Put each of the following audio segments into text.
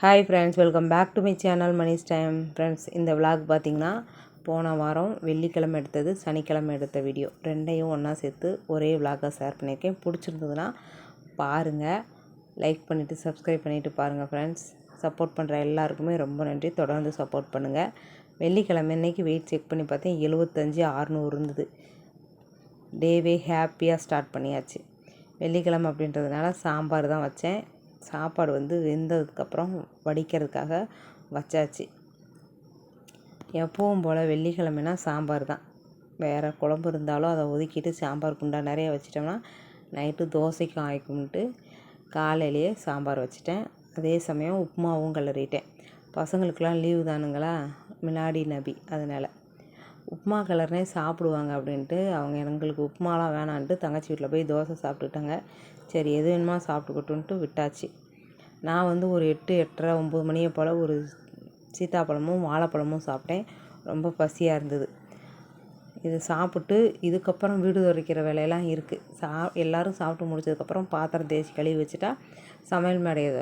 Hi friends welcome back to my channel Mani's time friends இந்த vlog பார்த்தீங்கன்னா போன வாரம் வெள்ளிக்கிழமை எடுத்தது சனிக்கிழமை எடுத்த வீடியோ ரெண்டையும் ஒன்றா சேர்த்து ஒரே விலாகாக ஷேர் பண்ணியிருக்கேன். பிடிச்சிருந்ததுன்னா பாருங்கள் லைக் பண்ணிவிட்டு சப்ஸ்கிரைப் பண்ணிவிட்டு பாருங்கள் ஃப்ரெண்ட்ஸ் சப்போர்ட் பண்ணுற எல்லாருக்குமே ரொம்ப நன்றி. தொடர்ந்து சப்போர்ட் பண்ணுங்கள் வெள்ளிக்கிழமை அன்னைக்கு வெயிட் செக் பண்ணி பார்த்தேன். எழுபத்தஞ்சி அறநூறு இருந்தது. டேவே ஹாப்பியாக ஸ்டார்ட் பண்ணியாச்சு. வெள்ளிக்கிழமை அப்படின்றதுனால சாம்பார் தான் வச்சேன். சாப்பாடு வந்து வெந்ததுக்கப்புறம் வடிக்கிறதுக்காக வச்சாச்சு. எப்பவும் போல் வெள்ளிக்கிழமைனா சாம்பார் தான். வேறு குழம்பு இருந்தாலும் அதை ஒதுக்கிட்டு சாம்பார் குண்டா நிறைய வச்சிட்டோம்னா நைட்டு தோசைக்கும் ஆயிக்கும்ட்டு காலையிலேயே சாம்பார் வச்சிட்டேன். அதே சமயம் உப்புமாவும் கிளறிட்டேன். பசங்களுக்கெலாம் லீவு தானுங்களா? மிலாடி நபி அதனால். உப்புமா கலர்னே சாப்பிடுவாங்க அப்படின்ட்டு அவங்க எங்களுக்கு உப்புமாலாம் வேணான்ட்டு தங்கச்சி வீட்டில் போய் தோசை சாப்பிட்டுட்டாங்க. சரி எது வேணுமா சாப்பிட்டுக்கட்டுன்ட்டு விட்டாச்சு. நான் வந்து ஒரு எட்டு எட்டரை ஒம்பது மணியை போல் ஒரு சீத்தாப்பழமும் வாழைப்பழமும் சாப்பிட்டேன். ரொம்ப பசியாக இருந்தது. இது சாப்பிட்டு இதுக்கப்புறம் வீடு துடைக்கிற வேலையெல்லாம் இருக்குது சா எல்லோரும் சாப்பிட்டு முடிச்சதுக்கப்புறம் பாத்திரம் தேய்ச்சி கழுவி வச்சுட்டா சமையல் மேடையை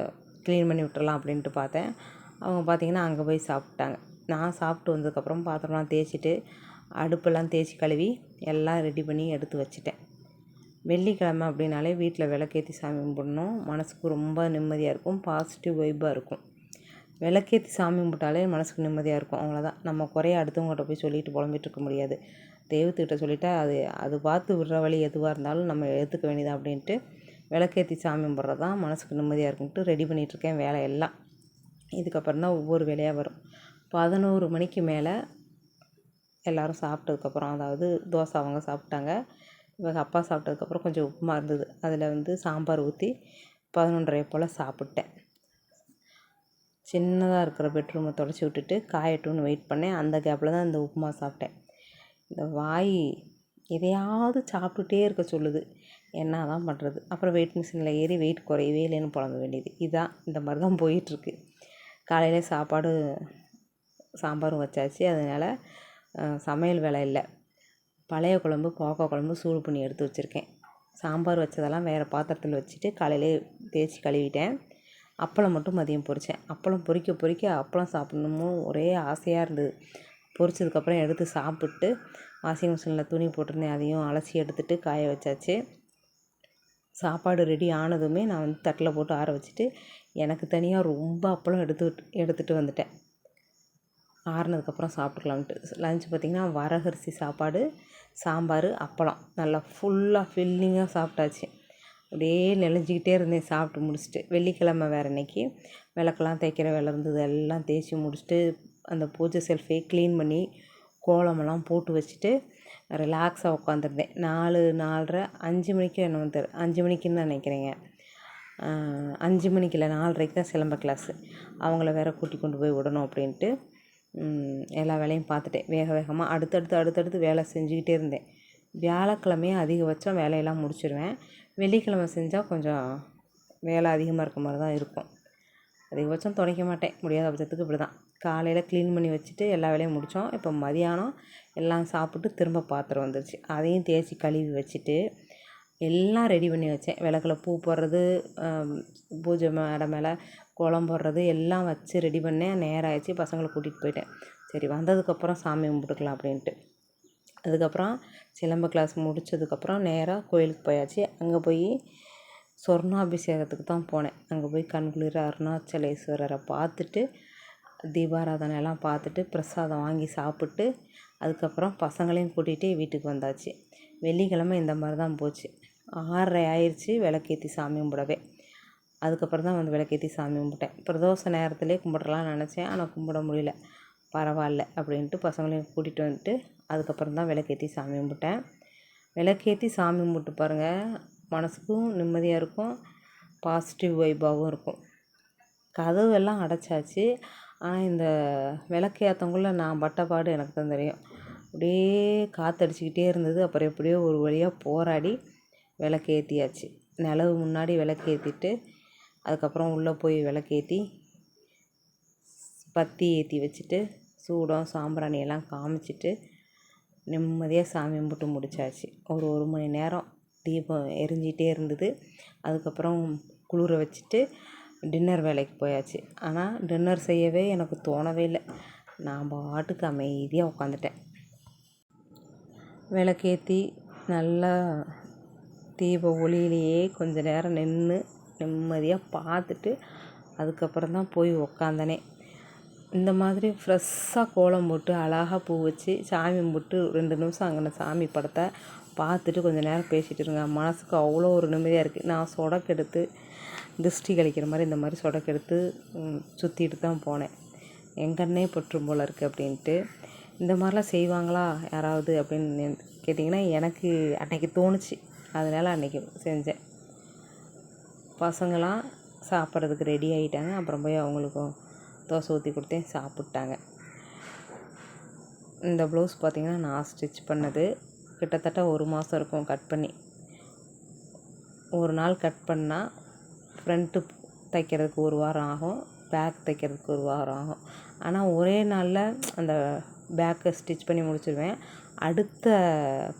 க்ளீன் பண்ணி விட்டுறலாம் அப்படின்ட்டு பார்த்தேன். அவங்க பார்த்திங்கன்னா அங்கே போய் சாப்பிட்டாங்க. நான் சாப்பிட்டு வந்ததுக்கப்புறம் பாத்திரம்லாம் தேய்ச்சிட்டு அடுப்பெல்லாம் தேய்ச்சி கழுவி எல்லாம் ரெடி பண்ணி எடுத்து வச்சுட்டேன். வெள்ளிக்கிழமை அப்படின்னாலே வீட்டில் விளக்கேற்றி சாமி கும்பிடணும். மனதுக்கு ரொம்ப நிம்மதியாக இருக்கும். பாசிட்டிவ் வைப்பாக இருக்கும். விளக்கேற்றி சாமி கும்பிட்டாலே மனதுக்கு நிம்மதியாக இருக்கும். அவ்வளோதான் நம்ம குறைய அடுத்தவங்ககிட்ட போய் சொல்லிட்டு புலம்பிட்டு இருக்க முடியாது. தெய்வத்துக்கிட்ட சொல்லிட்டா அது அது பார்த்து விடுற வழி எதுவாக இருந்தாலும் நம்ம எடுத்துக்க வேண்டியது அப்படின்ட்டு விளக்கேற்றி சாமி கும்பிட்றது தான் மனதுக்கு நிம்மதியாக இருக்குன்ட்டு ரெடி பண்ணிகிட்ருக்கேன் வேலை எல்லாம். இதுக்கப்புறம் தான் ஒவ்வொரு வேலையாக வரும். பதினோரு மணிக்கு மேலே எல்லோரும் சாப்பிட்டதுக்கப்புறம் அதாவது தோசை அவங்க சாப்பிட்டாங்க. இவங்க அப்பா சாப்பிட்டதுக்கப்புறம் கொஞ்சம் உப்புமா இருந்தது. அதில் வந்து சாம்பார் ஊற்றி பதினொன்றரை போல் சாப்பிட்டேன். சின்னதாக இருக்கிற பெட்ரூமை தொடச்சி விட்டுட்டு காயட்டும்னு வெயிட் பண்ணேன். அந்த கேப்பில் தான் இந்த உப்புமா சாப்பிட்டேன். இந்த வாய் எதையாவது சாப்பிட்டுட்டே இருக்க சொல்லுது. என்ன தான் பண்ணுறது அப்புறம் வெயிட் மிஷினில் ஏறி வெயிட் குறையவே இல்லைன்னு புலம்ப வேண்டியது. இதுதான் இந்த மாதிரி தான் போயிட்டுருக்கு. காலையில் சாப்பாடு சாம்பாரும் வச்சாச்சு. அதனால் சமையல் வேலை இல்லை. பழைய குழம்பு கோவக்காய் குழம்பு சூடு பண்ணி எடுத்து வச்சுருக்கேன். சாம்பார் வச்சதெல்லாம் வேறு பாத்திரத்தில் வச்சுட்டு காலையிலே தேய்ச்சி கழுவிட்டேன். அப்பளம் மட்டும் மதியம் பொரித்தேன் அப்பளம் பொரிக்க பொரிக்க அப்பளம் சாப்பிட்ணுமோ ஒரே ஆசையாக இருந்தது. பொரிச்சதுக்கப்புறம் எடுத்து சாப்பிட்டு வாஷிங் மிஷினில் துணி போட்டிருந்தேன். அதையும் அலசி எடுத்துகிட்டு காய வச்சாச்சு. சாப்பாடு ரெடி ஆனதுமே நான் வந்து தட்டில் போட்டு ஆற வச்சுட்டு எனக்கு தனியாக ரொம்ப அப்பளம் எடுத்து எடுத்துகிட்டு வந்துட்டேன். ஆறுனதுக்கப்புறம் சாப்பிட்டுக்கலான்ட்டு லஞ்ச் பார்த்திங்கன்னா வரகரிசி சாப்பாடு சாம்பார் அப்பளம். நல்லா ஃபுல்லாக ஃபில்லிங்காக சாப்பிட்டாச்சு. அப்படியே நெளிஞ்சிக்கிட்டே இருந்தேன் சாப்பிட்டு முடிச்சுட்டு. வெள்ளிக்கிழமை வேறு அன்றைக்கி விளக்கெல்லாம் தேய்க்கிற வேலை இருந்தது. எல்லாம் தேய்ச்சி முடிச்சுட்டு அந்த பூஜை செல்ஃபே க்ளீன் பண்ணி கோலமெல்லாம் போட்டு வச்சுட்டு ரிலாக்ஸாக உட்காந்துருந்தேன் நாலு நாலரை அஞ்சு மணிக்கு என்ன வந்து அஞ்சு மணிக்குன்னு தான் நினைக்கிறேங்க. அஞ்சு மணிக்கு இல்லை நாலரைக்கு தான் சிலம்ப கிளாஸு அவங்கள வேற கூட்டி கொண்டு போய் விடணும் அப்படின்ட்டு. எல்லா வேலையும் பார்த்துட்டேன். வேக வேகமாக அடுத்தடுத்து அடுத்தடுத்து வேலை செஞ்சுக்கிட்டே இருந்தேன். வியாழக்கிழமையே அதிகபட்சம் வேலையெல்லாம் முடிச்சிடுவேன் வெள்ளிக்கிழமை செஞ்சால் கொஞ்சம் வேலை அதிகமாக இருக்க மாதிரி தான் இருக்கும். அதிகபட்சம் துடைக்க மாட்டேன். முடியாத பட்சத்துக்கு இப்படி தான் காலையில் க்ளீன் பண்ணி வச்சுட்டு எல்லா வேலையும் முடித்தோம் இப்போ மதியானம் எல்லாம் சாப்பிட்டு திரும்ப பாத்திரம் வந்துருச்சு. அதையும் தேய்ச்சி கழுவி வச்சுட்டு எல்லாம் ரெடி பண்ணி வச்சேன். விளக்கில் பூ போடுறது பூஜை மேடை மேலே கோலம் போடுறது எல்லாம் வச்சு ரெடி பண்ணேன். நேரம் ஆயிடுச்சு. பசங்களை கூட்டிகிட்டு போயிட்டேன். சரி வந்ததுக்கப்புறம் சாமி கும்பிட்டுக்கலாம் அப்படின்ட்டு. அதுக்கப்புறம் சிலம்ப கிளாஸ் முடித்ததுக்கப்புறம் நேராக கோயிலுக்கு போயாச்சு. அங்கே போய் சொர்ணாபிஷேகத்துக்கு தான் போனேன். அங்கே போய் கண்குளிர அருணாச்சலேஸ்வரரை பார்த்துட்டு தீபாராதனை எல்லாம் பார்த்துட்டு பிரசாதம் வாங்கி சாப்பிட்டு அதுக்கப்புறம் பசங்களையும் கூட்டிகிட்டு வீட்டுக்கு வந்தாச்சு. வெள்ளிக்கிழமை இந்த மாதிரி தான் போச்சு. ஆறரை ஆயிடுச்சு. விளக்கேற்றி சாமி கும்பிடவே. அதுக்கப்புறம் தான் வந்து விளக்கேற்றி சாமி கும்பிட்டேன். பிரதோஷ நேரத்துலேயே கும்பிட்றலாம்னு நினச்சேன். ஆனால் கும்பிட முடியல. பரவாயில்ல அப்படின்ட்டு பசங்களையும் கூட்டிகிட்டு வந்துட்டு அதுக்கப்புறம் தான் விளக்கேற்றி சாமி கும்பிட்டேன். விளக்கேற்றி சாமி கும்பிட்டு பாருங்கள் மனசுக்கும் நிம்மதியாக இருக்கும். பாசிட்டிவ் வைப்பாகவும் இருக்கும். கதவெல்லாம் அடைச்சாச்சு. ஆனால் இந்த விளக்கேற்றங்குள்ளே நான் பட்ட பாடு எனக்கு தான் தெரியும். அப்படியே காற்றடிச்சிக்கிட்டே இருந்தது. அப்புறம் எப்படியோ ஒரு வழியாக போராடி விளக்கேற்றியாச்சு நிலவு முன்னாடி விளக்கேற்றிட்டு அதுக்கப்புறம் உள்ளே போய் விளக்கேற்றி பத்தி ஏற்றி வச்சுட்டு சூடம் சாம்பிராணி எல்லாம் காமிச்சிட்டு நிம்மதியாக சாமி கும்பிட்டு முடிச்சாச்சு. ஒரு ஒரு மணி நேரம் தீபம் எரிஞ்சிகிட்டே இருந்தது. அதுக்கப்புறம் குளிர வச்சுட்டு டின்னர் வேலைக்கு போயாச்சு. ஆனால் டின்னர் செய்யவே எனக்கு தோணவே இல்லை. நான் பாட்டுக்கு அமைதியாக உட்காந்துட்டேன் விளக்கேற்றி நல்லா தீப ஒளியிலேயே கொஞ்ச நேரம் நின்று நிம்மதியாக பார்த்துட்டு அதுக்கப்புறம் தான் போய் உக்காந்தனே. இந்த மாதிரி ஃப்ரெஷ்ஷாக கோலம் போட்டு அழகாக பூ வச்சு சாமி கும்பிட்டு ரெண்டு நிமிஷம் அங்கே சாமி படத்தை பார்த்துட்டு கொஞ்சம் நேரம் பேசிகிட்டு இருங்க. மனதுக்கு அவ்வளோ ஒரு நிம்மதியாக இருக்குது நான் சொடக்கெடுத்து திருஷ்டி கழிக்கிற மாதிரி இந்த மாதிரி சொடக்கெடுத்து சுற்றிட்டு தான் போனேன். எங்கன்னே பற்றும் போல் இருக்குது அப்படின்ட்டு. இந்த மாதிரிலாம் செய்வாங்களா? யாராவது அப்படின்னு கேட்டிங்கன்னா எனக்கு அன்னைக்கு தோணுச்சு. அதனால் அன்றைக்கி செஞ்சேன். பசங்களாம் சாப்பிட்றதுக்கு ரெடி ஆகிட்டாங்க அப்புறம் போய் அவங்களுக்கும் தோசை ஊற்றி கொடுத்தேன். சாப்பிட்டாங்க. இந்த ப்ளவுஸ் பார்த்திங்கன்னா நான் ஸ்டிச் பண்ணது. கிட்டத்தட்ட ஒரு மாதம் இருக்கும் கட் பண்ணி. ஒரு நாள் கட் பண்ணால் ஃப்ரண்ட்டு தைக்கிறதுக்கு ஒரு வாரம் ஆகும். பேக் தைக்கிறதுக்கு ஒரு வாரம் ஆகும். ஆனால் ஒரே நாளில் அந்த பேக்கை ஸ்டிச் பண்ணி முடிச்சிடுவேன் அடுத்த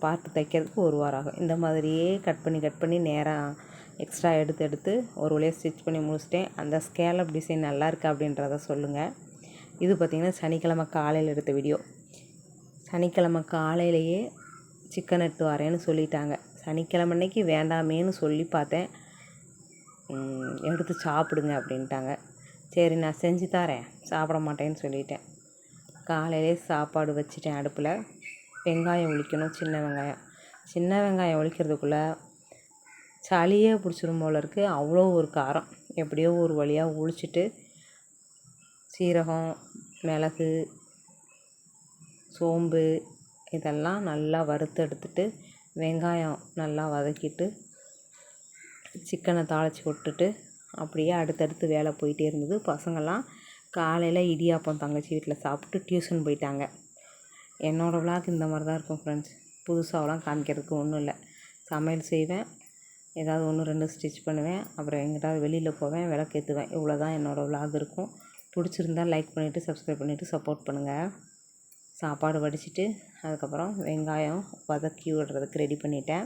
பார்ட் தைக்கிறதுக்கு ஒரு வாரம் ஆகும். இந்த மாதிரியே கட் பண்ணி கட் பண்ணி நேராக எக்ஸ்ட்ரா எடுத்து எடுத்து ஒரு வழியாக ஸ்டிச் பண்ணி முடிச்சிட்டேன். அந்த ஸ்கேலப் டிசைன் நல்லா இருக்குது அப்படின்றத சொல்லுங்கள் இது பார்த்திங்கன்னா சனிக்கிழமை காலையில் எடுத்த வீடியோ சனிக்கிழமை காலையிலேயே சிக்கன் எடுத்து வரேன்னு சொல்லிட்டாங்க. சனிக்கிழமை அன்னைக்கு வேண்டாமேன்னு சொல்லி பார்த்தேன். எடுத்து சாப்பிடுங்க அப்படின்ட்டாங்க. சரி நான் செஞ்சு தரேன். சாப்பிட மாட்டேன்னு சொல்லிட்டேன். காலையிலே சாப்பாடு வச்சுட்டேன் அடுப்பில். வெங்காயம் ஒழிக்கணும் சின்ன வெங்காயம். சின்ன வெங்காயம் ஒழிக்கிறதுக்குள்ளே சளியே பிடிச்சிரும் போல இருக்குது அவ்வளோ ஒரு காரம். எப்படியோ ஒரு வழியாக ஒழிச்சிட்டு சீரகம் மிளகு சோம்பு இதெல்லாம் நல்லா வறுத்து எடுத்துட்டு வெங்காயம் நல்லா வதக்கிட்டு சிக்கனை தாளித்து விட்டுட்டு அப்படியே அடுத்தடுத்து வேலை போயிட்டே இருந்தது. பசங்கள்லாம் காலையில் இடியாப்பம் தங்கச்சி வீட்டில் சாப்பிட்டு டியூஷன் போயிட்டாங்க. என்னோடய விளாக் இந்த மாதிரி தான் இருக்கும் ஃப்ரெண்ட்ஸ் புதுசாகலாம் காமிக்கிறதுக்கு ஒன்றும் இல்லை. சமையல் செய்வேன். ஏதாவது ஒன்று ரெண்டு ஸ்டிச் பண்ணுவேன். அப்புறம் எங்கிட்டாவது வெளியில் போவேன் விளக்கேற்றுவேன் இவ்வளோ தான் என்னோடய விலாக் இருக்கும். பிடிச்சிருந்தா லைக் பண்ணிவிட்டு சப்ஸ்கிரைப் பண்ணிவிட்டு சப்போர்ட் பண்ணுங்கள் சாப்பாடு வடிச்சிட்டு அதுக்கப்புறம் வெங்காயம் வதக்கி விடுறதுக்கு ரெடி பண்ணிட்டேன்.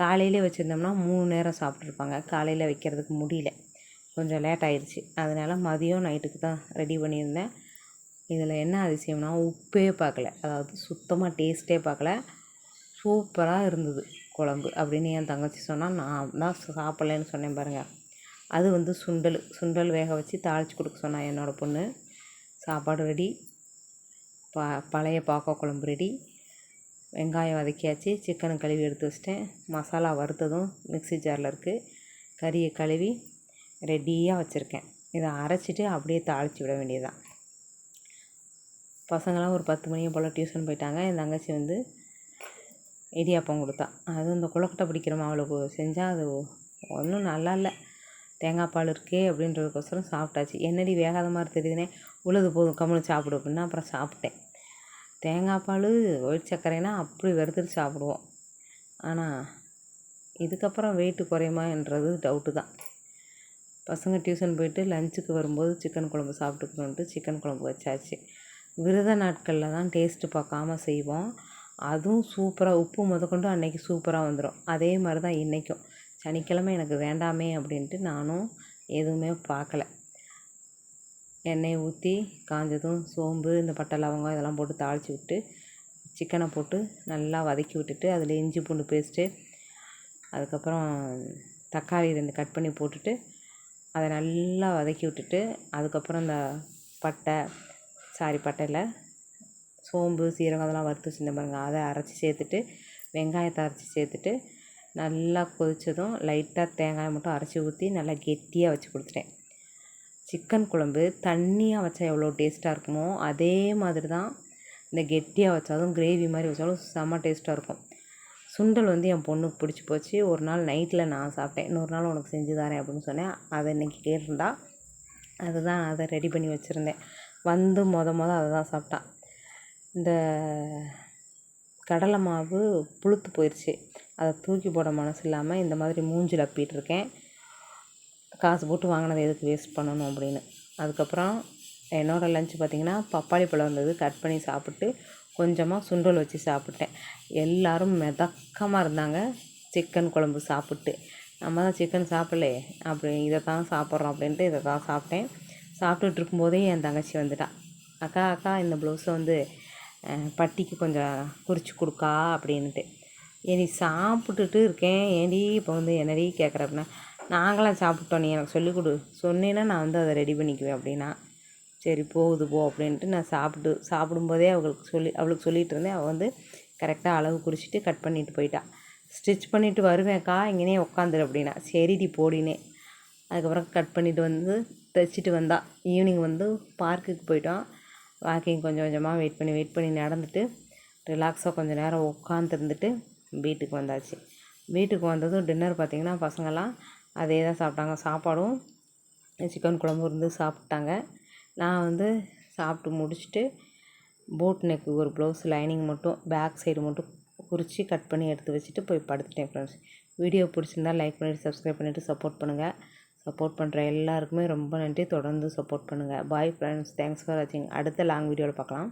காலையிலே வச்சுருந்தோம்னா மூணு நேரம் சாப்பிட்ருப்பாங்க காலையில் வைக்கிறதுக்கு முடியல. கொஞ்சம் லேட் ஆயிடுச்சு அதனால் மதியம் நைட்டுக்கு தான் ரெடி பண்ணியிருந்தேன். இதில் என்ன அதிசயம்னா உப்பே பார்க்கல. அதாவது சுத்தமாக டேஸ்ட்டே பார்க்கல. சூப்பராக இருந்தது. குழம்பு அப்படின்னு என் தங்கச்சி சொன்னால் நான் தான் சாப்பிட்லேன்னு சொன்னேன் பாருங்கள் அது வந்து சுண்டல் சுண்டல் வேக வச்சு தாளித்து கொடுக்க சொன்னான் என்னோடய பொண்ணு. சாப்பாடு ரெடி ப பழைய பாக்க குழம்பு ரெடி வெங்காயம் வதக்கியாச்சு. சிக்கனை கழுவி எடுத்து வச்சிட்டேன். மசாலா வறுத்ததும் மிக்சி ஜாரில் இருக்குது கறியை கழுவி ரெடியாக வச்சுருக்கேன். இதை அரைச்சிட்டு அப்படியே தாளித்து விட வேண்டியதுதான். பசங்களாம் ஒரு பத்து மணியை போல் டியூஷன் போயிட்டாங்க. என் தங்கச்சி வந்து இடியாப்பம் கொடுத்தா. அதுவும் இந்த கொழுக்கட்டை பிடிக்கிற மாவுளுக்கு செஞ்சால் அது ஒன்றும் நல்லா இல்லை. தேங்காய் பால் இருக்கே அப்படின்றதுக்கோசரம் சாப்பிட்டாச்சு. என்னடி வேகாத மாதிரி தெரியுதுனே. உழுது போதும் கம்முனு சாப்பிடு அப்படின்னா அப்புறம் சாப்பிட்டேன். தேங்காய் பால் ஒயிட் சர்க்கரைனா அப்படி வெறுத்துட்டு சாப்பிடுவோம். ஆனால் இதுக்கப்புறம் வெயிட்டு குறையுமான்றது டவுட்டு தான். பசங்க டியூஷன் போயிட்டு லஞ்சுக்கு வரும்போது சிக்கன் குழம்பு சாப்பிட்டுக்கணுன்ட்டு சிக்கன் குழம்பு வச்சாச்சு. விரத நாட்களில் தான் டேஸ்ட்டு பார்க்காம செய்வோம். அதுவும் சூப்பராக உப்பு முதற்கொண்டு அன்றைக்கி சூப்பராக வந்துடும் அதே மாதிரி தான் இன்றைக்கும் சனிக்கிழமை எனக்கு வேண்டாமே அப்படின்ட்டு நானும் எதுவுமே பார்க்கல எண்ணெயை ஊற்றி காஞ்சதும் சோம்பு இந்த பட்டை லவங்கம் இதெல்லாம் போட்டு தாளித்து விட்டு சிக்கனை போட்டு நல்லா வதக்கி விட்டுட்டு அதில் இஞ்சி பூண்டு பேஸ்ட்டு அதுக்கப்புறம் தக்காளி ரெண்டு கட் பண்ணி போட்டுட்டு அதை நல்லா வதக்கி விட்டுட்டு அதுக்கப்புறம் இந்த பட்டை சாரி பட்டையில் சோம்பு சீரகம் அதெல்லாம் வறுத்து வச்சுருந்தேன் பாருங்கள் அதை அரைச்சி சேர்த்துட்டு வெங்காயத்தை அரைச்சி சேர்த்துட்டு நல்லா கொதித்ததும் லைட்டாக தேங்காயை மட்டும் அரைச்சி ஊற்றி நல்லா கெட்டியாக வச்சு கொடுத்துட்டேன். சிக்கன் குழம்பு தண்ணியாக வச்சா எவ்வளோ டேஸ்ட்டாக இருக்குமோ அதே மாதிரி தான் இந்த கெட்டியாக வச்சாலும் கிரேவி மாதிரி வச்சாலும் செம்ம டேஸ்ட்டாக இருக்கும். சுண்டல் வந்து என் பொண்ணுக்கு பிடிச்சி போச்சு. ஒரு நாள் நைட்டில் நான் சாப்பிட்டேன். இன்னொரு நாள் உனக்கு செஞ்சு தரேன் அப்படின்னு சொன்னேன். அதை இன்றைக்கி கேட்டிருந்தா அதுதான் அதை ரெடி பண்ணி வச்சுருந்தேன். வந்து மொதல் மொதல் அதை தான் சாப்பிட்டான் இந்த கடலை மாவு புளுத்து போயிடுச்சு அதை தூக்கி போட மனசு இல்லாமல் இந்த மாதிரி மூஞ்சில் அப்பிட்டுருக்கேன். காசு போட்டு வாங்கினதை எதுக்கு வேஸ்ட் பண்ணணும் அப்படின்னு. அதுக்கப்புறம் என்னோடய லஞ்ச் பார்த்திங்கன்னா பப்பாளி பழம் இருந்தது. கட் பண்ணி சாப்பிட்டு கொஞ்சமாக சுண்டல் வச்சு சாப்பிட்டேன். எல்லோரும் மிதக்கமாக இருந்தாங்க. சிக்கன் குழம்பு சாப்பிட்டு. நம்ம தான் சிக்கன் சாப்பிடலே. அப்படி இதை தான் சாப்பிட்றோம் அப்படின்ட்டு இதை தான் சாப்பிட்டேன். சாப்பிட்டுட்டு இருக்கும்போதே என் தங்கச்சி வந்துட்டான் அக்கா அக்கா இந்த ப்ளவுஸை வந்து பட்டிக்கு கொஞ்சம் குறித்து கொடுக்கா அப்படின்ட்டு ஏடி சாப்பிட்டுட்டு இருக்கேன். ஏடி இப்போ வந்து என்னடி கேட்குற அப்படின்னா நாங்களாம் சாப்பிட்டோம் நீ எனக்கு சொல்லிக் கொடு. சொன்னீன்னா நான் வந்து அதை ரெடி பண்ணிக்குவேன் அப்படின்னா. சரி போகுது போ அப்படின்ட்டு நான் சாப்பிட்டு சாப்பிடும்போதே அவளுக்கு சொல்லி அவளுக்கு சொல்லிகிட்டு இருந்தேன். அவள் வந்து கரெக்டாக அளவு குறிச்சிட்டு கட் பண்ணிட்டு போயிட்டா. ஸ்டிச் பண்ணிவிட்டு வருவேன்க்கா இங்கேனே உட்காந்துரு அப்படின்னா. சரிடி போடினே. அதுக்கப்புறம் கட் பண்ணிட்டு வந்து தைச்சிட்டு வந்தா. ஈவினிங் வந்து பார்க்குக்கு போயிட்டோம். வாக்கிங் கொஞ்சம் கொஞ்சமாக வெயிட் பண்ணி வெயிட் பண்ணி நடந்துட்டு ரிலாக்ஸாக கொஞ்சம் நேரம் உட்காந்துருந்துட்டு வீட்டுக்கு வந்தாச்சு. வீட்டுக்கு வந்ததும் டின்னர் பார்த்திங்கன்னா பசங்கள்லாம் அதே தான் சாப்பிட்டாங்க. சாப்பாடும் சிக்கன் குழம்பு இருந்து சாப்பிட்டாங்க. நான் வந்து சாப்பிட்டு முடிச்சுட்டு போட் நெக்கு ஒரு ப்ளவுஸ் லைனிங் மட்டும் பேக் சைடு மட்டும் குறித்து கட் பண்ணி எடுத்து வச்சுட்டு போய் படுத்துட்டேன் ஃப்ரெண்ட்ஸ் வீடியோ பிடிச்சிருந்தா லைக் பண்ணிவிட்டு சப்ஸ்கிரைப் பண்ணிவிட்டு சப்போர்ட் பண்ணுங்கள் சப்போர்ட் பண்ணுற எல்லாருக்குமே ரொம்ப நன்றி. தொடர்ந்து சப்போர்ட் பண்ணுங்கள் பாய் ஃப்ரெண்ட்ஸ் தேங்க்ஸ் ஃபார் வாட்சிங் அடுத்த லாங் வீடியோவில் பார்க்கலாம்.